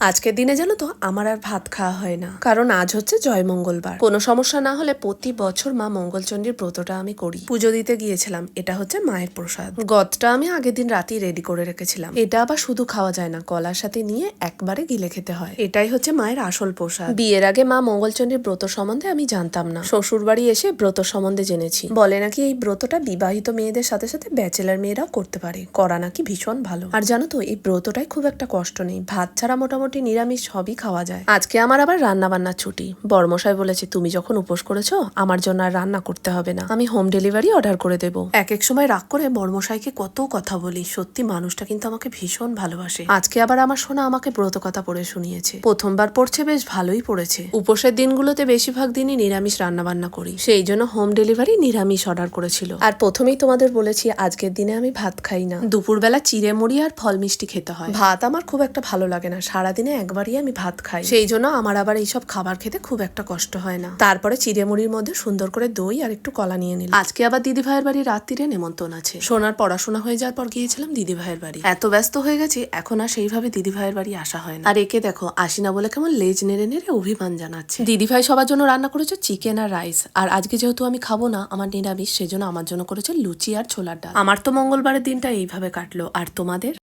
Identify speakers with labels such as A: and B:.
A: আজকের দিনে জানো তো, আমার আর ভাত খাওয়া হয় না। কারণ আজ হচ্ছে জয় মঙ্গলবার। কোনো সমস্যা না হলে প্রতি বছর মা মঙ্গলচণ্ডীর ব্রতটা আমি করি। পুজো দিতে গিয়েছিলাম, এটা হচ্ছে মায়ের প্রসাদ। গদটা আমি আগের দিন রাতেই রেডি করে রেখেছিলাম। এটা আবার শুধু খাওয়া যায় না, কলার সাথে নিয়ে একবারে গিলে খেতে হয়। এটাই হচ্ছে মায়ের আসল প্রসাদ। বিয়ের আগে মা মঙ্গলচণ্ডীর ব্রত সম্বন্ধে আমি জানতাম না। শ্বশুর বাড়ি এসে ব্রত সম্বন্ধে জেনেছি। বলে নাকি এই ব্রতটা বিবাহিত মেয়েদের সাথে সাথে ব্যাচেলার মেয়েরাও করতে পারে। করা নাকি ভীষণ ভালো। আর জানো তো, এই ব্রতটাই খুব একটা কষ্ট নেই। ভাত ছাড়া মোটামুটি নিরামিষ সবই খাওয়া যায়। আজকে আমার আবার রান্না বান্নার ছুটি। বর্মশাই বলেছে তুমি যখন উপোস করেছ আমার জন্য আর রান্না করতে হবে না। আমি হোম ডেলিভারি অর্ডার করে দেব। এক এক সময় রাগ করে বর্মশাইকে কত কথা বলি। সত্যি মানুষটা কিন্তু আমাকে ভীষণ ভালোবাসে। আজকে আবার আমার শোনা আমাকে ব্রত কথা পড়ে শুনিয়েছে। প্রথমবার পড়ছে বেশ ভালোই পড়েছে। উপোসের দিনগুলোতে বেশিরভাগ দিনই নিরামিষ রান্না বান্না করি। সেই জন্য হোম ডেলিভারি নিরামিষ অর্ডার করেছিল। আর প্রথমেই তোমাদের বলেছি আজকের দিনে আমি ভাত খাই না। দুপুরবেলা চিড়ে মুড়ি আর ফল মিষ্টি খেতে হয়। ভাত আমার খুব একটা ভালো লাগে না। সারাদিনে একবারই আমি ভাত খাই। সেই জন্য আমার আবার এইসব খাবার খেতে খুব একটা কষ্ট হয় না। তারপরে চিড়ে মুড়ির মধ্যে সুন্দর করে দই আর একটু কলা নিয়ে নিলাম। আজকে আবার দিদি ভাইয়ের বাড়ি রাত্রিরে নেমন্তন্ন আছে। সোনার পড়াশোনা হয়ে যাওয়ার পর গিয়েছিলাম দিদি ভাইয়ের বাড়ি। এত ব্যস্ত হয়ে গেছি, এখন আর সেইভাবে দিদি ভাইয়ের বাড়ি আসা হয় না। আর একে দেখো আসি না বলে কেমন লেজ নেড়ে নেড়ে অভিমান জানাচ্ছে। দিদি ভাই সবার জন্য রান্না করেছে চিকেন আর রাইস। আর আজকে যেহেতু আমি খাব না, আমার নিরামিষ, সেজন্য আমার জন্য করেছে লুচি আর ছোলার ডাল। আমার তো মঙ্গলবারের দিনটা এইভাবে কাটলো। আর তোমাদের?